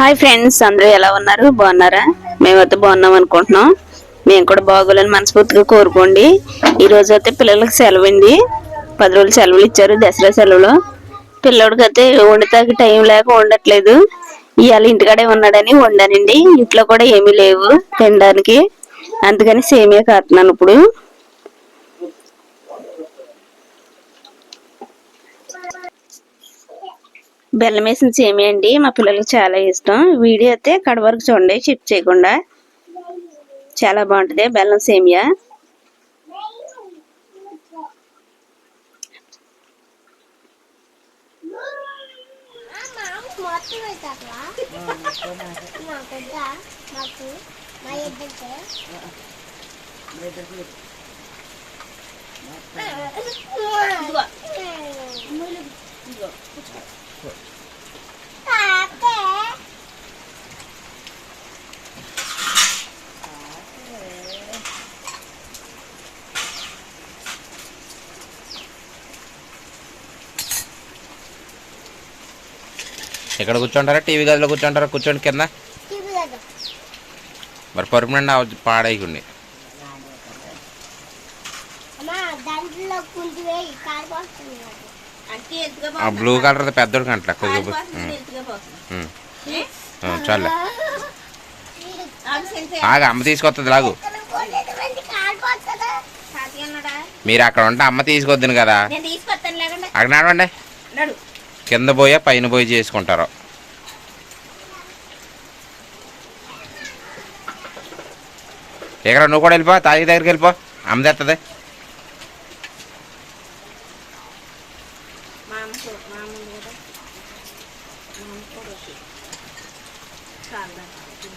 Hi friends అందరూ ఎలా ఉన్నారు? బాగున్నారా? మేమైతే బాగున్నాం అనుకుంటున్నాం. మేము కూడా బాగోలని మనస్ఫూర్తిగా కోరుకోండి. ఈరోజు అయితే పిల్లలకి సెలవు అండి. పది రోజులు సెలవులు ఇచ్చారు దసరా సెలవులు. పిల్లోడికి అయితే వండటానికి టైం లేక ఉండట్లేదు ఇవాళ ఇంటికాడే ఉన్నాడని వండానండి. ఇంట్లో కూడా ఏమీ లేవు తినడానికి. అందుకని సేమియా కాతున్నాను ఇప్పుడు. బెల్లం వేసిన సేమియా అండి. మా పిల్లలకి చాలా ఇష్టం. వీడియో అయితే కడ వరకు చూడండి షిఫ్ట్ చేయకుండా. చాలా బాగుంటుంది బెల్లం సేమియా. మొత్తం అవుతావా మాకొద్దా మాకు ఇక్కడ కూర్చుంటారా? టీవీ గదిలో కూర్చుంటారా? కూర్చోండి కింద. మరి పర్మనెంట్ పాడైకుండి. దాంట్లో ఆ బ్లూ కలర్ పెద్దోడు కంటల కొద్దిగా చాలే. ఆగ అమ్మ తీసుకొస్తుంది లాగు. మీరు అక్కడ ఉంటే అమ్మ తీసుకొద్దును కదా. అక్కడ నడవండి. నడు. కింద పోయా పైన పోయి చేసుకుంటారు. ఇక్కడ నువ్వు కూడా వెళ్ళిపో తాగి దగ్గరికి వెళ్ళిపో. అమ్మ తెస్తుంది మా అమ్మ చూ- మా అమ్మ ఉంది కదా మా అమ్మ కూడా వచ్చి చాలా మాయా కింద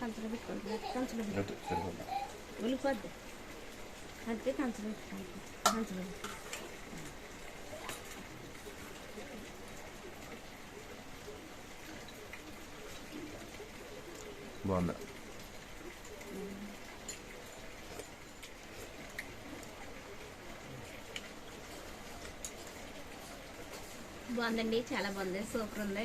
కంచలో పెట్టుకోండి అందుకే పెట్టుకోండి బాగుందండి చాలా బాగుంది. సూపర్ ఉంది.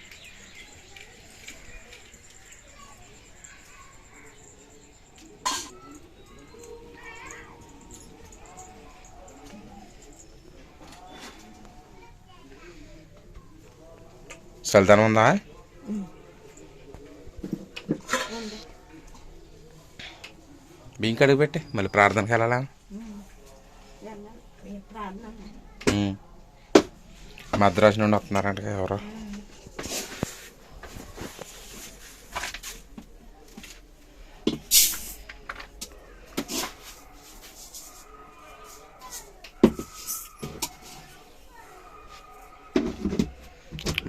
చల్దనం ఉందా బియ్యం కడుగు పెట్టి మళ్ళీ ప్రార్థనకి వెళ్ళాలా మద్రాసు నుండి వస్తున్నారంట కదా ఎవరో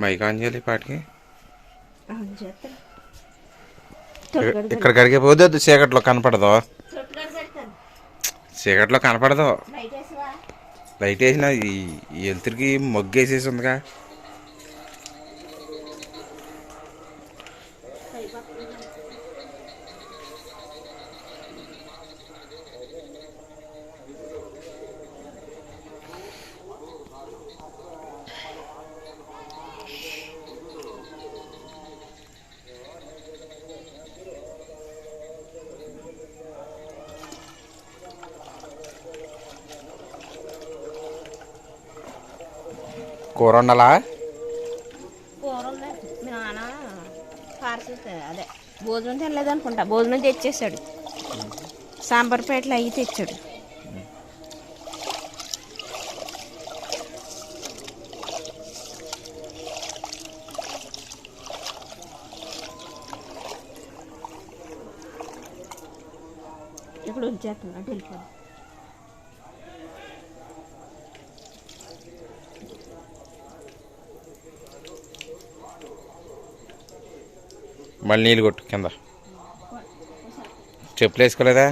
మైకాంజలి పాటికి ఇక్కడ కడిగే పోతే చీకట్లో కనపడదు చీకట్లో కనపడదు లైట్ వేసిన ఈ మొగ్గేసేసి ఉందిగా కూర ఉండాలా కూర నాన్న అదే భోజనం తినలేదు అనుకుంటా భోజనం తెచ్చేసాడు. సాంబార్ పేటలు అవి తెచ్చాడు. ఇప్పుడు వచ్చేస్తున్నాడు వెళ్ళిపోయి మళ్ళీ నీళ్ళు కొట్టు కింద. చెప్పులు వేసుకోలేదా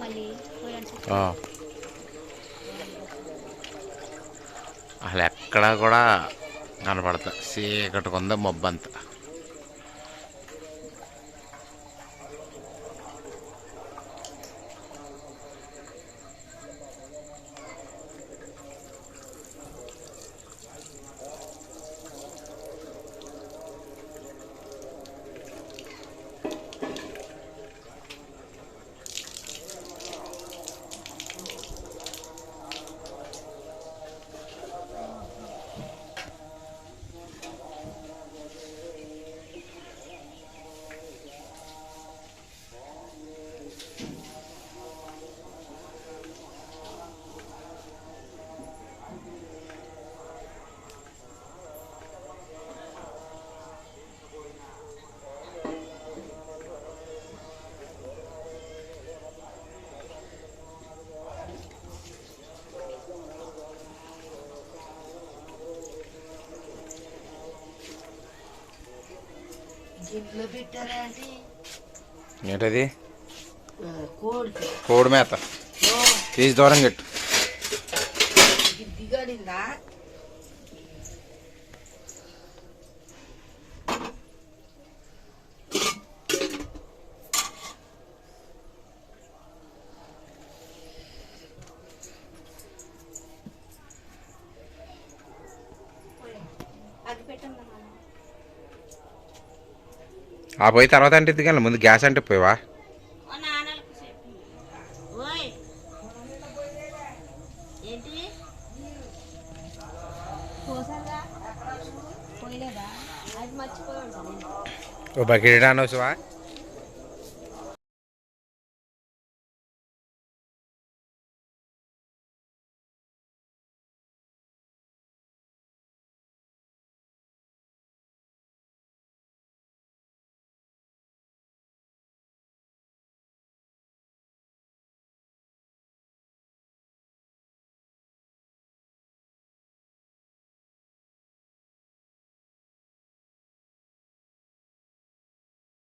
మళ్ళీ ఆ. అసలు ఎక్కడా కూడా కనపడతా. చీకటిగా ఉంది మబ్బు అంతా ఏంటది? కోడి. మేత. తీసి దూరం కట్టు దిగడిందా? అది పెట్టమ్మా ఆ పోయి తర్వాత అంటే ఎత్తుకెళ్ళి ముందు గ్యాస్ అంటే పోయావా? ఓ బకెట్ అనవసవా